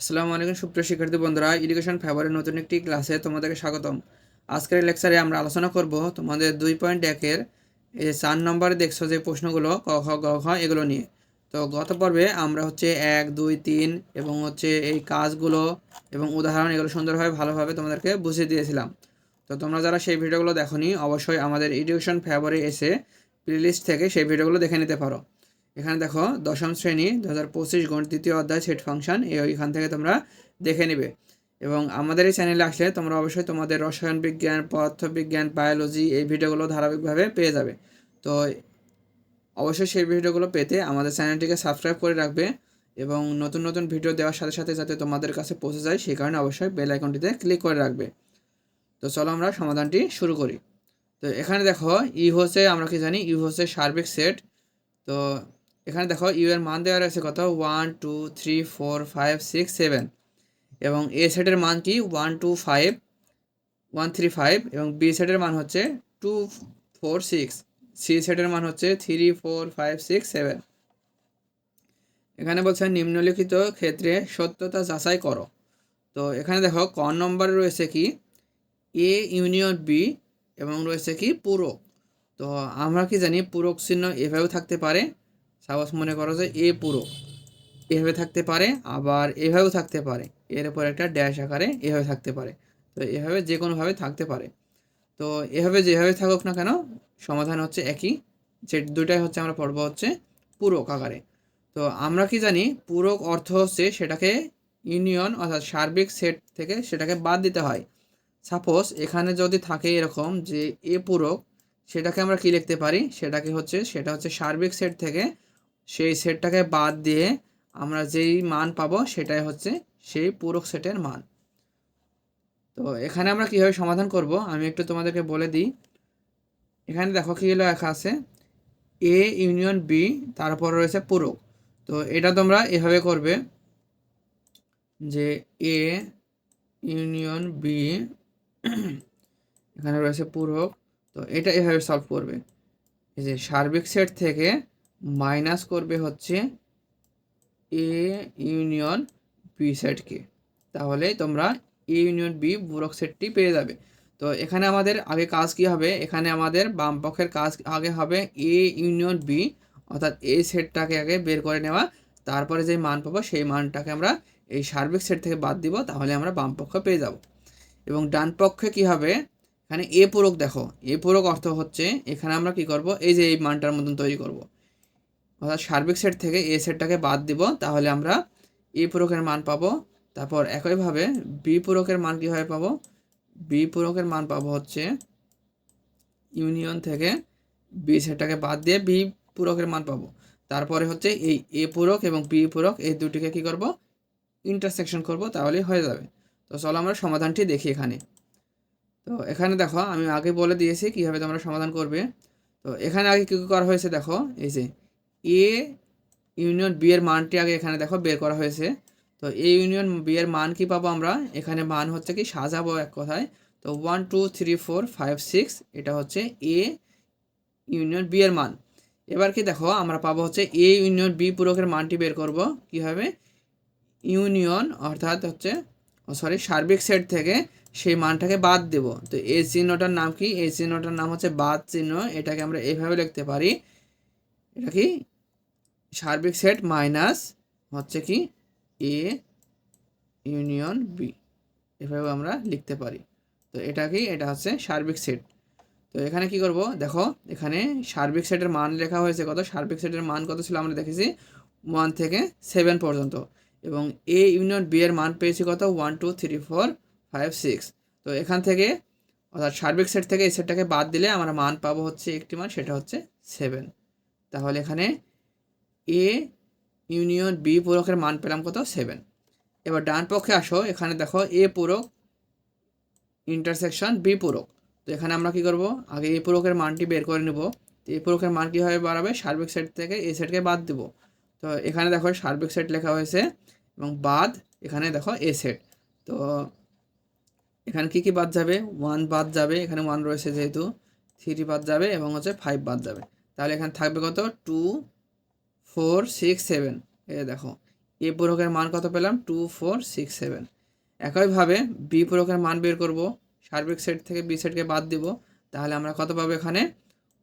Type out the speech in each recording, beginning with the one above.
আসসালামু আলাইকুম, সুপ্রিয় শিক্ষার্থী বন্ধুরা। এডুকেশন ফেভারের নতুন একটি ক্লাসে তোমাদেরকে স্বাগতম। আজকের লেকচারে আমরা আলোচনা করব তোমাদের দুই পয়েন্ট একের চার নম্বরে দেখছ যে প্রশ্নগুলো, ক, খ, গ, ঘ, এগুলো নিয়ে। তো গত পর্বে আমরা হচ্ছে এক, দুই, তিন এবং হচ্ছে এই কাজগুলো এবং উদাহরণ এগুলো সুন্দরভাবে ভালোভাবে তোমাদেরকে বুঝিয়ে দিয়েছিলাম। তো তোমরা যারা সেই ভিডিওগুলো দেখোনি, অবশ্যই আমাদের এডুকেশন ফেভারে এসে প্লেলিস্ট থেকে সেই ভিডিওগুলো দেখে নিতে পারো। এখানে দেখো দশম শ্রেণি দু হাজার পঁচিশ গণিত তৃতীয় অধ্যায় সেট ফাংশন এখান থেকে তোমরা দেখে নেবে। এবং আমাদের এই চ্যানেলে আসলে তোমরা অবশ্যই তোমাদের রসায়ন বিজ্ঞান, পদার্থবিজ্ঞান বায়োলজি এই ভিডিওগুলো ধারাবাহিকভাবে পেয়ে যাবে। তো অবশ্যই সেই ভিডিওগুলো পেতে আমাদের চ্যানেলটিকে সাবস্ক্রাইব করে রাখবে এবং নতুন নতুন ভিডিও দেওয়ার সাথে সাথে যাতে তোমাদের কাছে পৌঁছে যায়, সেই কারণে অবশ্যই বেল আইকনটিতে ক্লিক করে রাখবে। তো চলো আমরা সমাধানটি শুরু করি। তো এখানে দেখো, ই হচ্ছে আমরা কি জানি ইউ হচ্ছে সার্বিক সেট তো এখানে দেখো ইউ এর মান দেওয়া রয়েছে কত? One two three four five six seven এবং এ সেটের মান কি? One two five one three five এবং বি সেটের মান হচ্ছে টু ফোর সিক্স সি সেটের মান হচ্ছে three four five six seven এখানে বলছে নিম্নলিখিত ক্ষেত্রে সত্যতা যাচাই করো। তো এখানে দেখো, ক নম্বরে রয়েছে কি? এ ইউনিয়ন বি এবং রয়েছে কি? পূরক। তো আমরা কি জানি, পূরক চিহ্ন এভাবেও থাকতে পারে। সাপোজ মনে করো যে এ পূরক এভাবে থাকতে পারে, আবার এভাবেও থাকতে পারে। এর উপর একটা ড্যাশ আকারে এভাবে থাকতে পারে। তো এভাবে যে কোনোভাবে থাকতে পারে। তো এভাবে যেভাবে থাকুক না কেন, সমাধান হচ্ছে একই। যে দুটাই হচ্ছে আমরা পড়ব হচ্ছে পূরক আকারে। তো আমরা কি জানি, পূরক অর্থ হচ্ছে সেটাকে ইউনিয়ন অর্থাৎ সার্বিক সেট থেকে সেটাকে বাদ দিতে হয়। সাপোজ এখানে যদি থাকে এরকম যে এ পূরক, সেটাকে আমরা কি লিখতে পারি? সেটাকে হচ্ছে, সেটা হচ্ছে সার্বিক সেট থেকে সেই সেটটাকে বাদ দিয়ে আমরা যেই মান পাবো সেটাই হচ্ছে সেই পূরক সেটের মান। তো এখানে আমরা কীভাবে সমাধান করব? আমি একটু তোমাদেরকে বলে দিই। এখানে দেখো কী হলো লেখা আছে? এ ইউনিয়ন বি তারপর রয়েছে পূরক। তো এটা তোমরা এভাবে করবে যে এ ইউনিয়ন বি এখানে রয়েছে পূরক। তো এটা এভাবে সলভ করবে। যে সার্বিক সেট থেকে মাইনাস করবে হচ্ছে এ ইউনিয়ন বি সেটকে তাহলে তোমরা এ ইউনিয়ন বি বুরক সেটটি পেয়ে যাবে। তো এখানে আমাদের আগে কাজ কি হবে? এখানে আমাদের বাম পক্ষের কাজ আগে হবে এ ইউনিয়ন বি অর্থাৎ এই সেটটাকে আগে বের করে নেওয়া। তারপরে যে মান পাবো, সেই মানটাকে আমরা এই সার্বিক সেট থেকে বাদ দিব, তাহলে আমরা বাম পক্ষ পেয়ে যাব। এবং ডান পক্ষে কি হবে? এখানে এ পূরক দেখো। এ পূরক অর্থ হচ্ছে, এখানে আমরা কি করব? এই যে এই মানটার মতন তৈরি করব। অর্থাৎ সার্বিক সেট থেকে এ সেটটাকে বাদ দিব, তাহলে আমরা এ পূরকের মান পাবো। তারপর একইভাবে বি পূরকের মান কীভাবে পাবো? বি পূরকের মান পাবো হচ্ছে ইউনিয়ন থেকে বি সেটটাকে বাদ দিয়ে বি পূরকের মান পাবো। তারপরে হচ্ছে এই এ পূরক এবং বি পূরক, এই দুটিকে কি করব? ইন্টারসেকশন করব, তাহলেই হয়ে যাবে। তো চলো আমরা সমাধানটি দেখি এখানে। তো এখানে দেখো, আমি আগে বলে দিয়েছি কীভাবে তোমরা সমাধান করবে। তো এখানে আগে কী করা হয়েছে দেখো, এই যে এ ইউনিয়ন বি এর মানটি আগে এখানে দেখো বের করা হয়েছে। তো এ ইউনিয়ন বি এর মান কি পাবো আমরা? এখানে মান হচ্ছে কি সাজাবো এক কথায়। তো one two three four five six এটা হচ্ছে এ ইউনিয়ন বি এর মান। এবার কি দেখো, আমরা পাবো হচ্ছে এ ইউনিয়ন বি পূরকের মানটি বের করব। কীভাবে? ইউনিয়ন অর্থাৎ হচ্ছে সরি সার্বিক সেট থেকে সেই মানটাকে বাদ দেব। তো এই চিহ্নটার নাম কি? এই চিহ্নটার নাম হচ্ছে বাদ চিহ্ন। এটাকে আমরা এইভাবে লিখতে পারি। এটা কি? সার্বিক সেট মাইনাস হচ্ছে কি? এ ইউনিয়ন বি এভাবে আমরা লিখতে পারি। তো এটা কি? এটা হচ্ছে সার্বিক সেট। তো এখানে কি করব? দেখো, এখানে সার্বিক সেটের মান লেখা হয়েছে কত? সার্বিক সেটের মান কত ছিল? আমরা দেখেছি ওয়ান থেকে সেভেন পর্যন্ত। এবং এ ইউনিয়ন বি এর মান পেয়েছি কত? One two three four five six তো এখান থেকে, অর্থাৎ সার্বিক সেট থেকে এই সেটটাকে বাদ দিলে আমরা মান পাবো হচ্ছে একটি মান, সেটা হচ্ছে সেভেন তাহলে এখানে এ ইউনিয়ন বি পূরকের মান পেলাম কত? সেভেন এবার ডান পক্ষে আসো, এখানে দেখো এ পূরক ইন্টারসেকশন বি পূরক। তো এখানে আমরা কি করব? আগে এ পূরকের মানটি বের করে নেব। তো এ পূরকের মান কীভাবে বাড়াবে? সার্বিক সেট থেকে এ সেটকে বাদ দেব। তো এখানে দেখো সার্বিক সেট লেখা হয়েছে এবং বাদ, এখানে দেখো এ সেট তো এখানে কি কি বাদ যাবে? ওয়ান বাদ যাবে, এখানে ওয়ান রয়েছে যেহেতু। থ্রি বাদ যাবে এবং হচ্ছে ফাইভ বাদ যাবে। তাহলে এখানে থাকবে কত? Two four six seven. এ দেখো, এ পূরকের মান কত পেলাম? Two, four, six, seven. একইভাবে বি পূরকের মান বের করব, সার্বিক সেট থেকে বি সেটকে বাদ দিব, তাহলে আমরা কত পাবো এখানে?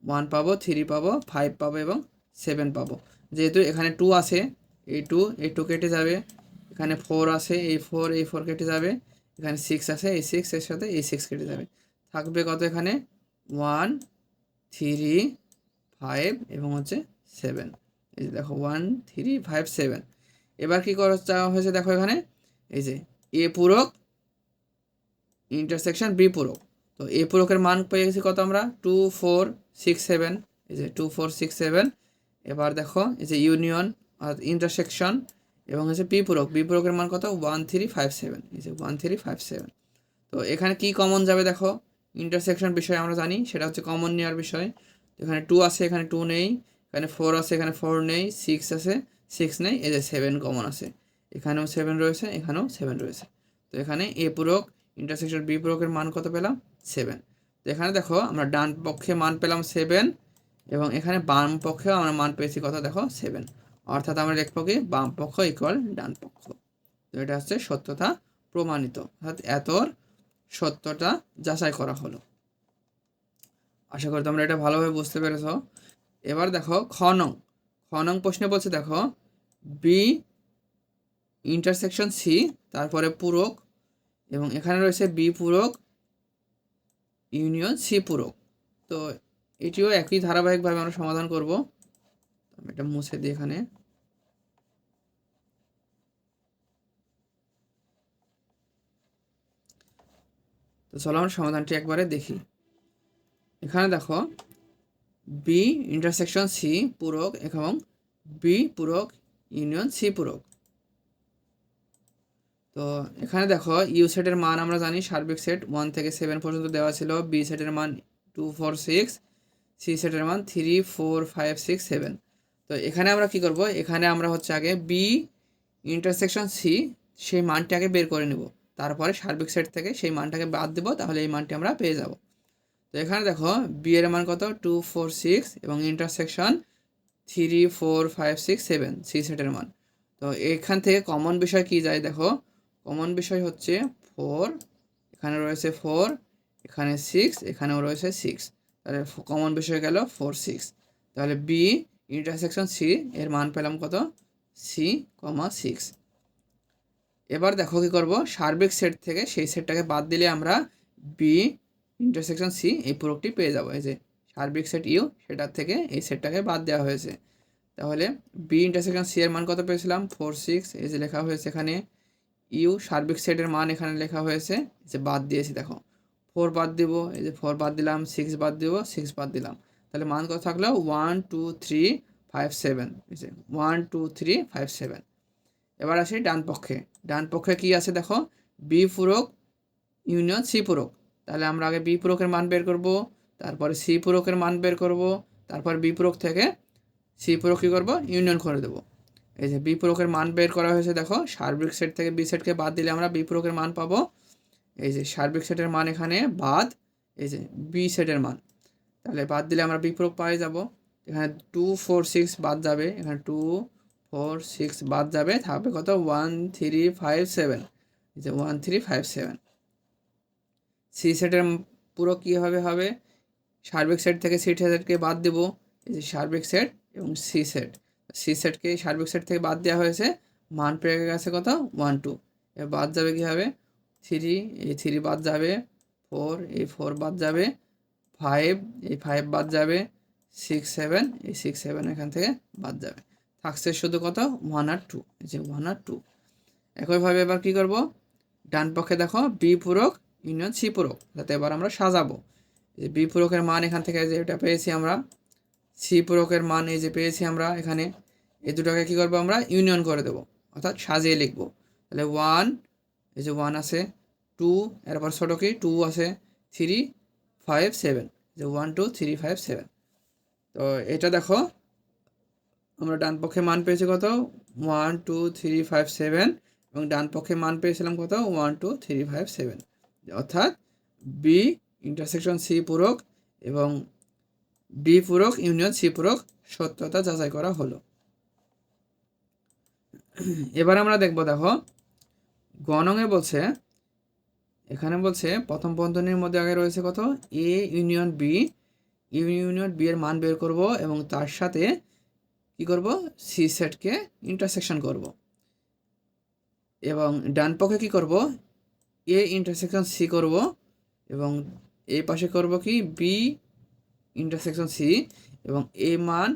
ওয়ান পাবো, থ্রি পাবো, ফাইভ পাবো এবং সেভেন পাবো। যেহেতু এখানে টু আছে, এই টু এই টু কেটে যাবে। এখানে ফোর আছে, এই ফোর এই ফোর কেটে যাবে। এখানে সিক্স আছে, এই সিক্স, এর সাথে এই সিক্স কেটে যাবে। থাকবে কত এখানে? ওয়ান, থ্রি, ফাইভ এবং হচ্ছে সেভেন। এই যে দেখো ওয়ান থ্রি ফাইভ সেভেন এবার কী করা চাওয়া হয়েছে দেখো এখানে। এই যে এ পূরক ইন্টারসেকশন বি পূরক। তো এ পূরকের মান পেয়ে গেছি কত আমরা? টু ফোর সিক্স সেভেন এই যে টু ফোর সিক্স সেভেন এবার দেখো, এই যে ইউনিয়ন ইন্টারসেকশন এবং হচ্ছে বি পূরক। বি পূরকের মান কত? ওয়ান থ্রি ফাইভ সেভেন এই যে ওয়ান থ্রি ফাইভ সেভেন তো এখানে কি কমন যাবে দেখো? ইন্টারসেকশন বিষয় আমরা জানি, সেটা হচ্ছে কমন নেওয়ার বিষয়। এখানে টু আছে, এখানে টু নেই। এখানে ফোর আছে, এখানে ফোর নেই সিক্স আছে সিক্স নেই, এই যে সেভেন কমন আছে। এখানেও সেভেন রয়েছে, এখানেও সেভেন রয়েছে। তো এখানে এ পূরক ইন্টারসেকশন বি পূরকের মান কত পেলাম? সেভেন তো এখানে দেখো, আমরা ডান পক্ষে মান পেলাম সেভেন এবং এখানে বাম পক্ষেও আমরা মান পেয়েছি কত? দেখো সেভেন অর্থাৎ আমরা লিখব কি? বাম পক্ষ ইকুয়াল ডান পক্ষ। তো এটা হচ্ছে সত্যতা প্রমাণিত। অর্থাৎ এতর সত্যটা যাচাই করা হলো। আশা করি তোমরা এটা ভালোভাবে বুঝতে পেরেছ। এবার দেখো খ নং। খ নং প্রশ্নে বলছে দেখো বি ইন্টারসেকশন সি তারপরে পূরক, এবং এখানে রয়েছে বি পূরক ইউনিয়ন সি পূরক। তো এটিও একই ধারাবাহিকভাবে আমরা সমাধান করব। আমি এটা মুছে দিই এখানে। তো চলো আমরা সমাধানটি একবারে দেখি। এখানে দেখো বি ইন্টারসেকশন সি পূরক এবং বি পূরক ইউনিয়ন সি পূরক। তো এখানে দেখো ইউ সেটের মান আমরা জানি, সার্বিক সেট ওয়ান থেকে সেভেন পর্যন্ত দেওয়া ছিল। বি সেটের মান টু ফোর সিক্স সি সেটের মান three four five six seven তো এখানে আমরা কি করব? এখানে আমরা হচ্ছে আগে বি ইন্টারসেকশন সি সেই মানটি আগে বের করে নেব। তারপরে সার্বিক সেট থেকে সেই মানটাকে বাদ দেবো, তাহলে এই মানটি আমরা পেয়ে যাব। তো এখানে দেখো বি এর মান কত? টু ফোর সিক্স এবং intersection three four five six seven C সেটের মান। তো এখান থেকে কমন বিষয় কি যায় দেখো? কমন বিষয় হচ্ছে ফোর এখানে রয়েছে ফোর এখানে সিক্স এখানেও রয়েছে সিক্স তাহলে কমন বিষয় গেল ফোর সিক্স তাহলে বি ইন্টারসেকশন সি এর মান পেলাম কত? সি কমা সিক্স এবার দেখো কী করব? সার্বিক সেট থেকে সেই সেটটাকে বাদ দিলে আমরা বি ইন্টারসেকশন সি এই পুরোটি পেয়ে যাব। এই যে সার্বিক সেট ইউ সেটার থেকে এই সেটটাকে বাদ দেওয়া হয়েছে। তাহলে বি ইন্টারসেকশন সি এর মান কত পেয়েছিলাম? ফোর সিক্স এই যে লেখা হয়েছে এখানে। ইউ সার্বিক সেটের মান এখানে লেখা হয়েছে। যে বাদ দিয়েছি, দেখো। ফোর বাদ দিব, এই যে ফোর বাদ দিলাম সিক্স বাদ দিব সিক্স বাদ দিলাম। তাহলে মান কত থাকল? One two three five seven এই যে one two three five seven এবার আসি ডান পক্ষে। ডান পক্ষে কি আছে দেখো? বি পূরক ইউনিয়ন সি পূরক। তাহলে আমরা আগে বি পূরকের মান বের করব, তারপরে সি পূরকের মান বের করব, তারপর বি পূরক থেকে সি পূরক কী করব? ইউনিয়ন করে দেবো। এই যে বি পূরকের মান বের করা হয়েছে, দেখো, সার্বিক সেট থেকে বি সেটকে বাদ দিলে আমরা বি পূরকের মান পাবো। এই যে সার্বিক সেটের মান এখানে বাদ, এই যে বি সেটের মান। তাহলে বাদ দিলে আমরা বি পূরক পাই যাব। এখানে টু, ফোর, সিক্স বাদ যাবে। এখানে টু, ফোর, সিক্স বাদ যাবে। থাকবে কত? One, three, five, seven. এই যে one, three, five, seven. C সেটের পুরো কীভাবে হবে? সার্বিক সেট থেকে সি সেটকে বাদ দেব। এই যে সার্বিক সেট এবং সি সেট। সি সেটকে সার্বিক সেট থেকে বাদ দেওয়া হয়েছে। মান পেয়ে গেছে কত? One, two. এবার বাদ যাবে কীভাবে? থ্রি, এই থ্রি বাদ যাবে। ফোর, এই ফোর বাদ যাবে। ফাইভ, এই ফাইভ বাদ যাবে। সিক্স, সেভেন, এই সিক্স, সেভেন এখান থেকে বাদ যাবে। থাকছে শুধু কত? ওয়ান আর টু। এই যে ওয়ান আর টু। একইভাবে এবার কী করব? ডান পক্ষে দেখো, বি পূরক ইউনিয়ন সি পূরক, যাতে এবার আমরা সাজাবো। যে বি পূরকের মান এখান থেকে যে এটা পেয়েছি আমরা সি পূরকের মান এই যে পেয়েছি আমরা এখানে, এই দুটোকে কী করব আমরা, ইউনিয়ন করে দেবো, অর্থাৎ সাজিয়ে লিখব। তাহলে ওয়ান এই যে ওয়ান আছে টু এরপর ছোটো কি টু আছে থ্রি ফাইভ সেভেন যে one two three five seven তো এটা দেখো, আমরা ডান পক্ষে মান পেয়েছি কত? One two three five seven এবং ডান পক্ষে মান পেয়েছিলাম কত? One two three five seven অর্থাৎ বি ইন্টারসেকশন সি পূরক এবং বি পূরক ইউনিয়ন সি পূরক সত্যতা যাচাই করা হলো। এবার আমরা দেখব, দেখো গণঙে বলছে, এখানে বলছে প্রথম বন্ধনীর মধ্যে আগে রয়েছে কত? A union B union B এর মান বের করব এবং তার সাথে কি করব? সি সেটকে ইন্টারসেকশন করব। এবং ডান পক্ষে কি করব? এ ইন্টারসেকশন সি করব এবং এই পাশে করব কি? বি ইন্টারসেকশন সি এবং এ মান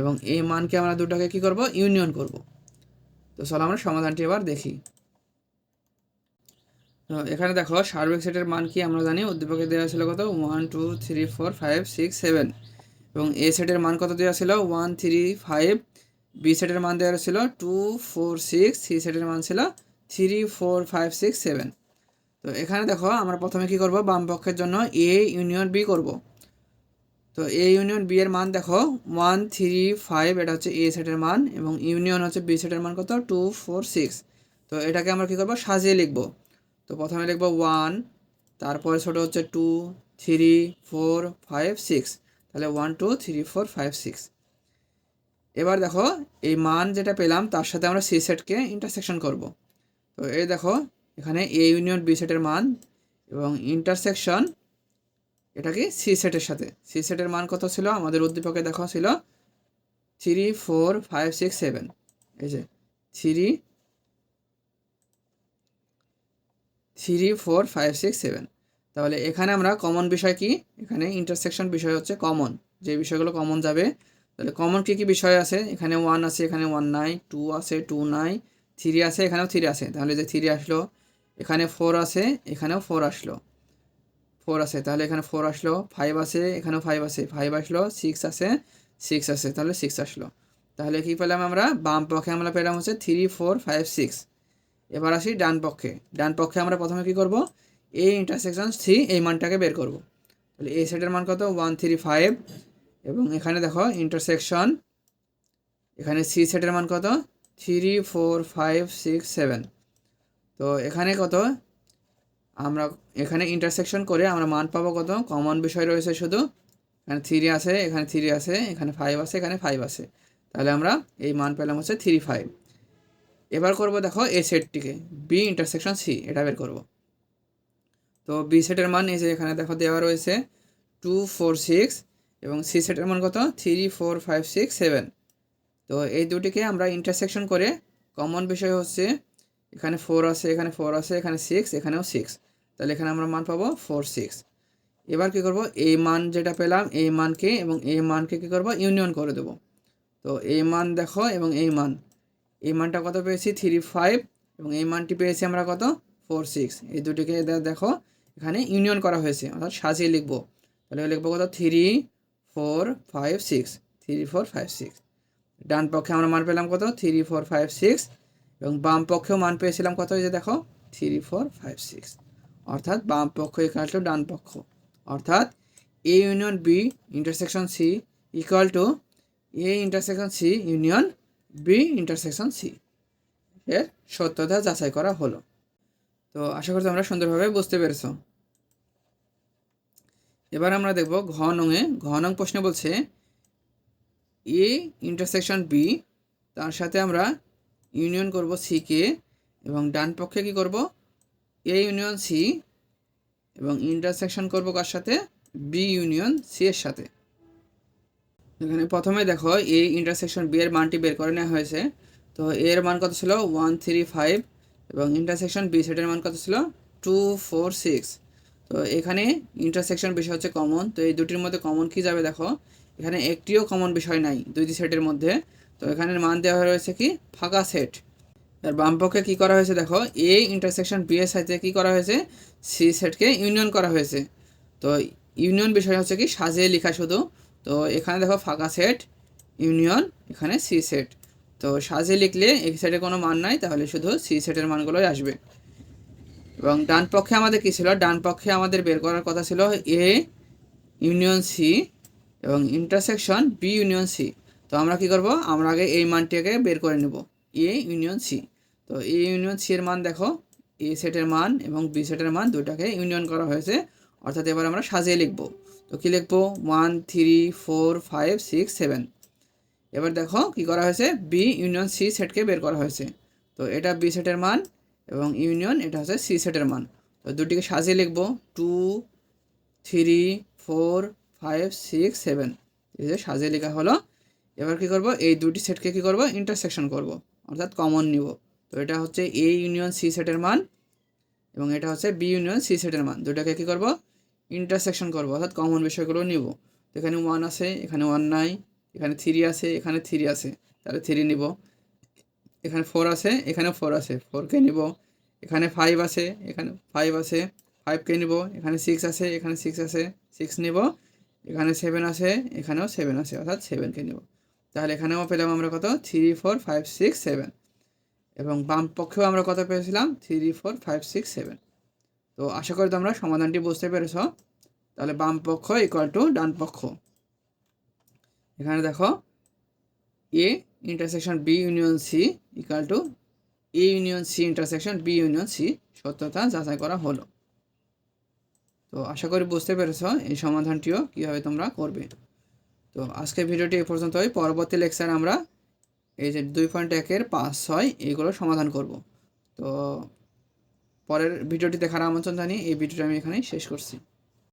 এবং এই মানকে আমরা দুটাকে কি করব? ইউনিয়ন করব। তো চলো আমরা সমাধানটি এবার দেখি। এখানে দেখো, সার্বিক সেটের মান কি আমরা জানি? উদ্দীপকে দেওয়া ছিল কত? One two three four five six seven এবং এ সেটের মান কত দেওয়া ছিল? ওয়ান থ্রি ফাইভ বি সেটের মান দেওয়া ছিল টু ফোর সিক্স সি সেটের মান ছিল three four five six seven তো এখানে দেখো আমরা প্রথমে কি করব? বাম পক্ষের জন্য এ ইউনিয়ন বি করব। তো এ ইউনিয়ন বি এর মান দেখো। ওয়ান থ্রি ফাইভ এটা হচ্ছে এ সেটের মান এবং ইউনিয়ন হচ্ছে বি সেটের মান কত? টু ফোর সিক্স তো এটাকে আমরা কী করব? সাজিয়ে লিখব। তো প্রথমে লিখব ওয়ান তারপরে ছোটো হচ্ছে two three four five six তাহলে one two three four five six এবার দেখো, এই মান যেটা পেলাম, তার সাথে আমরা সি সেটকে ইন্টারসেকশন করব। তো এই দেখো এখানে এ ইউনিয়ন বি সেটের মান এবং ইন্টারসেকশন এটা কি সি সেটের সাথে। সি সেটের মান কত ছিল? আমাদের উদ্দীপকে দেখো ছিল three four five six seven এই যে three three four five six seven তাহলে এখানে আমরা কমন বিষয় কি? এখানে ইন্টারসেকশন বিষয় হচ্ছে কমন যে বিষয়গুলো কমন যাবে, তাহলে কমন কী কী বিষয় আছে? এখানে ওয়ান আছে, এখানে ওয়ান নাই টু আছে টু নাই থ্রি আছে, এখানেও থ্রি আছে। তাহলে যে থ্রি আসলো এখানে ফোর আছে, এখানেও ফোর আসলো। ফোর আছে, তাহলে এখানে ফোর আসলো ফাইভ আছে, এখানেও ফাইভ আছে। ফাইভ আসলো সিক্স আছে সিক্স আছে, তাহলে সিক্স আসলো। তাহলে কী পেলাম আমরা? বাম পক্ষে আমরা পেলাম হচ্ছে থ্রি ফোর ফাইভ সিক্স এবার আসি ডান পক্ষে। ডান পক্ষে আমরা প্রথমে কী করব? এ ইন্টারসেকশন থ্রি এই মানটাকে বের করব। তাহলে এ সেটের মান কত? ওয়ান থ্রি ফাইভ এবং এখানে দেখো ইন্টারসেকশন এখানে সি সেটের মান কত? Three four five six seven তো এখানে কত? আমরা এখানে ইন্টারসেকশন করে আমরা মান পাবো কত? কমন বিষয় রয়েছে শুধু। এখানে থ্রি আছে, এখানে থ্রি আছে, এখানে ফাইভ আছে, এখানে ফাইভ আছে। তাহলে আমরা এই মান পেলাম হচ্ছে থ্রি ফাইভ এবার করব দেখো এ সেটটিকে বি ইন্টারসেকশন সি এটা বের করব। তো বি সেটের মান এই যে এখানে দেখো দেওয়া রয়েছে টু ফোর সিক্স এবং সি সেটের মান কত? Three four five six seven তো এই দুটিকে আমরা ইন্টারসেকশন করে কমন বিষয় হচ্ছে এখানে ফোর আছে, এখানে ফোর আছে, এখানে সিক্স এখানেও সিক্স তাহলে এখানে আমরা মান পাবো ফোর সিক্স এবার কী করব? এই মান যেটা পেলাম, এই মানকে এবং এই মানকে কী করব? ইউনিয়ন করে দেবো। তো এই মান দেখো এবং এই মান। এই মানটা কত পেয়েছি? থ্রি ফাইভ এবং এই মানটি পেয়েছি আমরা কত? ফোর সিক্স এই দুটিকে দেখো, এখানে ইউনিয়ন করা হয়েছে। অর্থাৎ সাজিয়ে লিখব। তাহলে লিখব কত? Three four five six three four five six ডান পক্ষে আমরা মান পেলাম কত? থ্রি ফোর ফাইভ সিক্স এবং বাম পক্ষেও মান পেয়েছিলাম কত যে দেখো? থ্রি ফোর ফাইভ সিক্স অর্থাৎ বাম পক্ষ ইকাল টু ডান পক্ষ। অর্থাৎ A union B intersection C equal to A intersection C union B intersection C এর সত্যতা যাচাই করা হলো। তো আশা করি আমরা সুন্দরভাবে বুঝতে পেরেছ। এবার আমরা দেখব ঘ নঙে ঘ নং প্রশ্নে বলছে এ ইন্টারসেকশন বি তার সাথে আমরা ইউনিয়ন করব সিকে এবং ডান পক্ষে কি করব? এ ইউনিয়ন সি এবং ইন্টারসেকশন করব কার সাথে? বি ইউনিয়ন সি এর সাথে। এখানে প্রথমে দেখো এই ইন্টারসেকশন বি এর মানটি বের করে নেওয়া হয়েছে। তো এর মান কত ছিল? ওয়ান, থ্রি, ফাইভ এবং ইন্টারসেকশন বি সেটের মান কত ছিল? Two, four, six. তো এখানে ইন্টারসেকশন বিষয় হচ্ছে কমন। তো এই দুটির মধ্যে কমন কী যাবে দেখো? এখানে একটিও কমন বিষয় নাই দুইটি সেটের মধ্যে। তো এখানে মান দেওয়া রয়েছে কি? ফাঁকা সেট। আর বাম পক্ষে কী করা হয়েছে দেখো এ ইন্টারসেকশন বি এর সাথে কী করা হয়েছে? সি সেটকে ইউনিয়ন করা হয়েছে। তো ইউনিয়ন বিষয় হচ্ছে কি, সাজিয়ে লেখা শুধু। তো এখানে দেখো ফাঁকা সেট ইউনিয়ন এখানে সি সেট। তো সাজিয়ে লিখলে এই সেটে কোনো মান নাই, তাহলে শুধু সি সেটের মানগুলোই আসবে। এবং ডান পক্ষে আমাদের কী ছিল? ডান পক্ষে আমাদের বের করার কথা ছিল এ ইউনিয়ন সি এবং ইন্টারসেকশন বি ইউনিয়ন সি তো আমরা কি করব? আমরা আগে এই মানটিকে বের করে নেব। এ ইউনিয়ন সি তো এ ইউনিয়ন সি এর মান দেখো। এ সেটের মান এবং বি সেটের মান দুটাকে ইউনিয়ন করা হয়েছে। অর্থাৎ এবার আমরা সাজিয়ে লিখব। তো কী লিখব? One three four five six seven এবার দেখো কি করা হয়েছে? বি ইউনিয়ন সি সেটকে বের করা হয়েছে। তো এটা বি সেটের মান এবং ইউনিয়ন এটা হচ্ছে সি সেটের মান। তো দুটিকে সাজিয়ে লিখব। Two three four five six seven সাজিয়ে লেখা হলো। এবার কি করব? এই দুটি সেটকে কি করব? ইন্টারসেকশন করব। অর্থাৎ কমন নিব। তো এটা হচ্ছে এ ইউনিয়ন সি সেটের মান এবং এটা হচ্ছে বি ইউনিয়ন সি সেটের মান। দুটাকে কি করব? ইন্টারসেকশন করব। অর্থাৎ কমন বিষয়গুলো নিব। তো এখানে ওয়ান আছে, এখানে ওয়ান নাই, এখানে থ্রি আছে, এখানে থ্রি আছে। তাহলে থ্রি নিব। এখানে ফোর আছে, এখানে ফোর আছে। ফোরকে নিব। এখানে ফাইভ আছে, এখানে ফাইভ আছে। ফাইভকে নিব। এখানে সিক্স আছে, এখানে সিক্স আছে। সিক্স নিব। এখানে সেভেন আছে, এখানেও সেভেন আছে। অর্থাৎ সেভেনকে নিব। তাহলে এখানেও পেলাম আমরা কত? Three four five six seven এবং বাম পক্ষেও আমরা কত পেয়েছিলাম? Three four five six seven তো আশা করি তোমরা সমাধানটি বুঝতে পেরেছ। তাহলে বাম পক্ষ ইকুয়াল টু ডান পক্ষ। এখানে দেখো A intersection B union C equal to A union C intersection B union C সত্যতা যাচাই করা হলো। তো আশা করি বুঝতে পেরেছ এই সমাধানটিও কীভাবে তোমরা করবে। তো আজকের ভিডিওটি এ পর্যন্ত পর্যন্তই। পরবর্তী লেকচার আমরা এই যে দুই পয়েন্ট একের পাঁচ ছয় এইগুলো সমাধান করব। তো পরের ভিডিওটি দেখার আমন্ত্রণ জানিয়ে এই ভিডিওটি আমি এখানেই শেষ করছি।